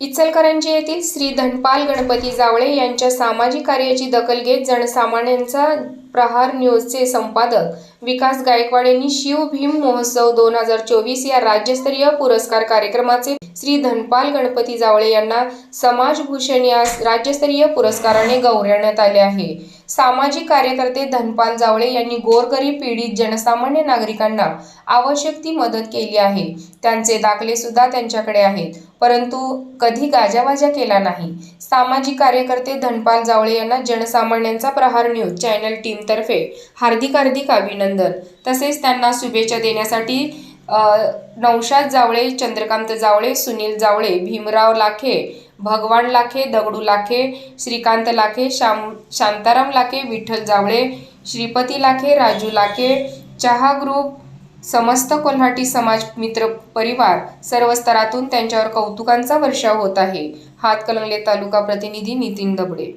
इचलकरंजी येथील श्री धनपाल गणपती जावळे यांच्या सामाजिक कार्याची दखल घेत जनसामान्यांचा प्रहार न्यूजचे संपादक विकास गायकवाड यांनी शिव भीम महोत्सव दोन हजार चोवीस या राज्यस्तरीय पुरस्कार कार्यक्रमाचे श्री धनपाल गणपती जावळे यांना समाजभूषण या राज्यस्तरीय पुरस्काराने गौरवण्यात आले आहे. सामाजिक कार्यकर्ते धनपाल जावळे यांनी गोरगरीब पीडित जनसामान्य नागरिकांना आवश्यक ती मदत केली आहे. त्यांचे दाखले सुद्धा त्यांच्याकडे आहेत. परंतु कधी गाजावाजा केला नाही. सामाजिक कार्यकर्ते धनपाल जावळे यांना जनसामान्यांचा प्रहार न्यूज चॅनल टीम टीमतर्फे हार्दिक हार्दिक अभिनंदन. तसेच त्यांना शुभेच्छा देण्यासाठी नौशाद जावळे चंद्रकांत जावळे सुनील जावळे भीमराव लाखे भगवान लाखे दगडू लाखे श्रीकांत लाखे शाम शांताराम लाखे विठ्ठल जावळे श्रीपती लाखे राजू लाखे चहा ग्रुप समस्त कोल्हाटी समाज मित्र परिवार सर्व स्तरातून त्यांच्यावर कौतुकांचा वर्षाव होत आहे. हातकलंगले तालुका प्रतिनिधी नितीन दबडे.